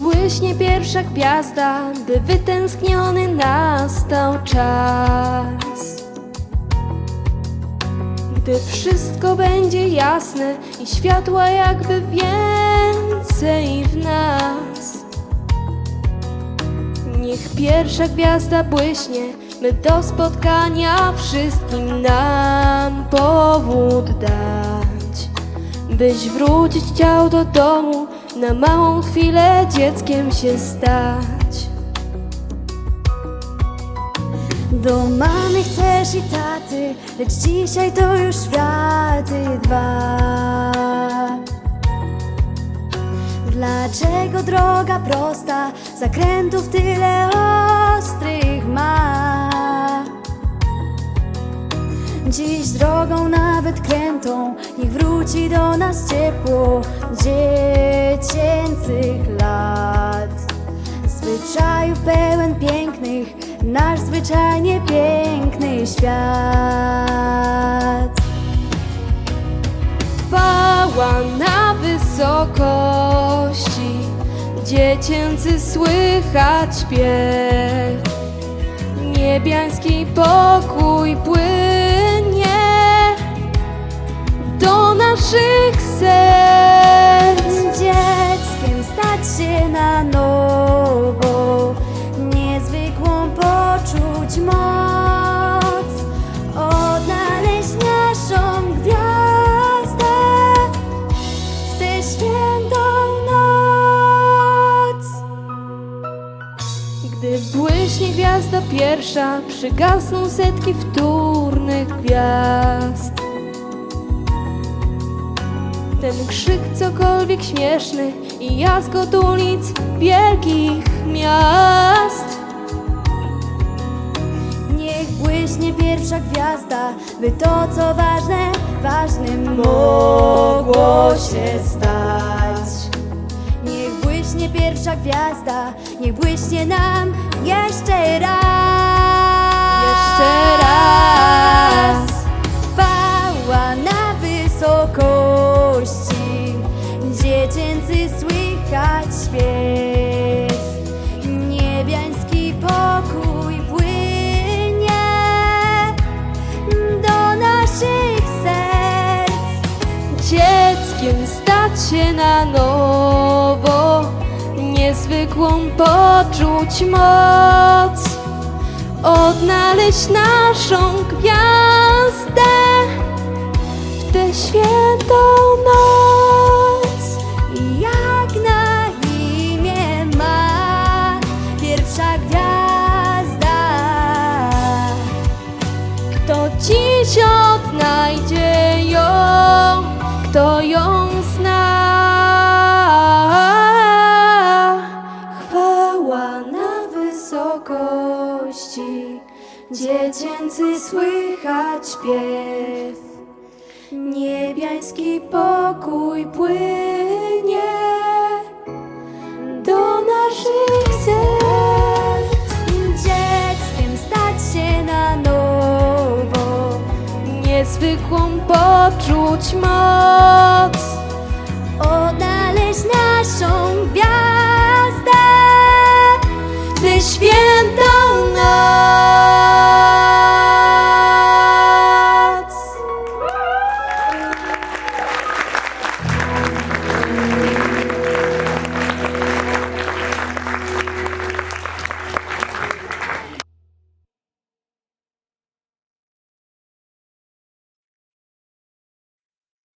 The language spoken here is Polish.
błyśnie pierwsza gwiazda, by wytęskniony nastał czas. Gdy wszystko będzie jasne i światła jakby więcej w nas. Niech pierwsza gwiazda błyśnie, by do spotkania wszystkim nam powód dać. Byś wrócić chciał do domu, na małą chwilę dzieckiem się stać. Do mamy chcesz i taty, lecz dzisiaj to już światy dwa. Dlaczego droga prosta, zakrętów tyle ostrych ma? Dziś drogą nawet niech wróci do nas ciepło dziecięcych lat. Zwyczajów pełen pięknych, nasz zwyczajnie piękny świat. Chwała na wysokości, dziecięcy słychać śpiew. Niebiański pokój płynie naszych serc. Dzieckiem stać się na nowo, niezwykłą poczuć moc, odnaleźć naszą gwiazdę w tę świętą noc. Gdy błyśnie gwiazda pierwsza, przygasną setki wtórnych gwiazd. Ten krzyk cokolwiek śmieszny i jaskot ulic wielkich miast. Niech błyśnie pierwsza gwiazda, by to co ważne, ważnym mogło się stać. Niech błyśnie pierwsza gwiazda, niech błyśnie nam jeszcze raz. Jeszcze raz. Dzieckiem stać się na nowo, niezwykłą poczuć moc, odnaleźć naszą gwiazdę w tę świętą słychać śpiew. Niebiański pokój płynie do naszych serc. Dzieckiem stać się na nowo. niezwykłą poczuć moc.